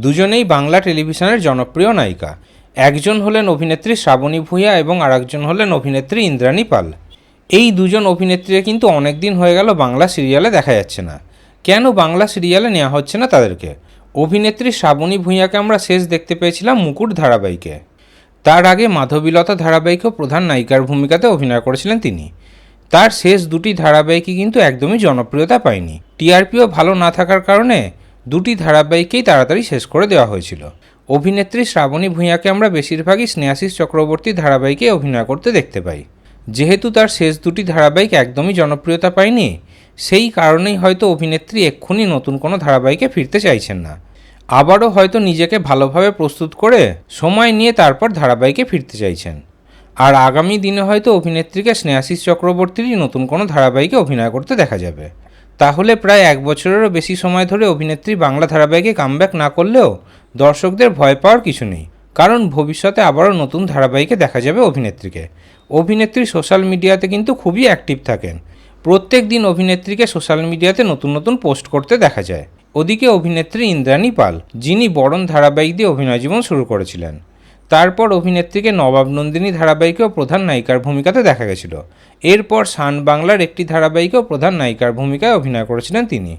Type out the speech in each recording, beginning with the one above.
দুজনেই বাংলা টেলিভিশনের জনপ্রিয় নায়িকা। একজন হলেন অভিনেত্রী শ্রাবণী ভূঁইয়া এবং আরেকজন হলেন অভিনেত্রী ইন্দ্রাণী পাল। এই দুজন অভিনেত্রীকে কিন্তু অনেক দিন হয়ে গেল বাংলা সিরিয়ালে দেখা যাচ্ছে না। কেন বাংলা সিরিয়ালে নেওয়া হচ্ছে না তাদেরকে? অভিনেত্রী শ্রাবণী ভূঁইয়াকে আমরা শেষ দেখতে পেয়েছিলাম মুকুট ধারাবাহিকে। তার আগে মাধবীলতা ধারাবাহিকেও প্রধান নায়িকার ভূমিকাতে অভিনয় করেছিলেন তিনি। তার শেষ দুটি ধারাবাহিকই কিন্তু একদমই জনপ্রিয়তা পায়নি। টিআরপিও ভালো না থাকার কারণে দুটি ধারাবাহিককেই তাড়াতাড়ি শেষ করে দেওয়া হয়েছিল। অভিনেত্রী শ্রাবণী ভূঁইয়াকে আমরা বেশিরভাগই স্নেহাশিস চক্রবর্তী ধারাবাহিকে অভিনয় করতে দেখতে পাই। যেহেতু তার শেষ দুটি ধারাবাহিক একদমই জনপ্রিয়তা পায়নি, সেই কারণেই হয়তো অভিনেত্রী এক্ষুনি নতুন কোনো ধারাবাহিকে ফিরতে চাইছেন না। আবারও হয়তো নিজেকে ভালোভাবে প্রস্তুত করে সময় নিয়ে তারপর ধারাবাহিকে ফিরতে চাইছেন। আর আগামী দিনে হয়তো অভিনেত্রীকে স্নেহাশিস চক্রবর্তীরই নতুন কোনো ধারাবাহিকে অভিনয় করতে দেখা যাবে। তাহলে প্রায় এক বছরেরও বেশি সময় ধরে অভিনেত্রী বাংলা ধারাবাহিকে কামব্যাক না করলেও দর্শকদের ভয় পাওয়ার কিছু নেই। কারণ ভবিষ্যতে আবারও নতুন ধারাবাহিকে দেখা যাবে অভিনেত্রীকে। অভিনেত্রী সোশ্যাল মিডিয়াতে কিন্তু খুবই অ্যাক্টিভ থাকেন। প্রত্যেক দিন অভিনেত্রীকে সোশ্যাল মিডিয়াতে নতুন নতুন পোস্ট করতে দেখা যায়। ওদিকে অভিনেত্রী ইন্দ্রাণী পাল, যিনি বরণ ধারাবাহিক দিয়ে অভিনয় জীবন শুরু করেছিলেন। তারপর অভিনেত্রীকে নবাব নন্দিনী ধারাবাহিকেও প্রধান নায়িকার ভূমিকাতে দেখা গেছিল। এরপর সান বাংলার একটি ধারাবাহিকেও প্রধান নায়িকার ভূমিকায় অভিনয় করেছিলেন তিনি।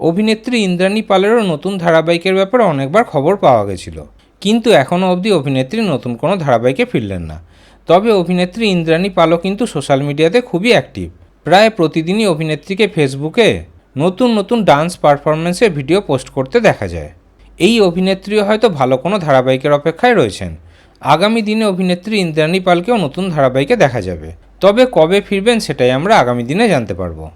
অভিনেত্রী ইন্দ্রাণী পালেরও নতুন ধারাবাহিকের ব্যাপারে অনেকবার খবর পাওয়া গেছিল। কিন্তু এখনও অবধি অভিনেত্রী নতুন কোনো ধারাবাহিকে ফিরলেন না। তবে অভিনেত্রী ইন্দ্রাণী পালও কিন্তু সোশ্যাল মিডিয়াতে খুবই অ্যাক্টিভ। প্রায় প্রতিদিনই অভিনেত্রীকে ফেসবুকে নতুন নতুন ডান্স পারফরমেন্সের ভিডিও পোস্ট করতে দেখা যায়। এই অভিনেত্রীও হয়তো ভালো কোনো ধারাবাহিকের অপেক্ষায় রয়েছেন। আগামী দিনে অভিনেত্রী ইন্দ্রাণী পালকেও নতুন ধারাবাহিকে দেখা যাবে। তবে কবে ফিরবেন সেটাই আমরা আগামী দিনে জানতে পারব।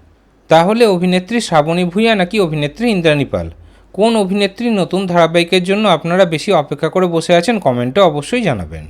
তাহলে অভিনেত্রী শ্রাবণী ভূঁইয়া নাকি অভিনেত্রী ইন্দ্রাণী পাল? কোন অভিনেত্রী নতুন ধারাবাহিকের জন্য আপনারা বেশি অপেক্ষা করে বসে আছেন কমেন্টে অবশ্যই জানাবেন।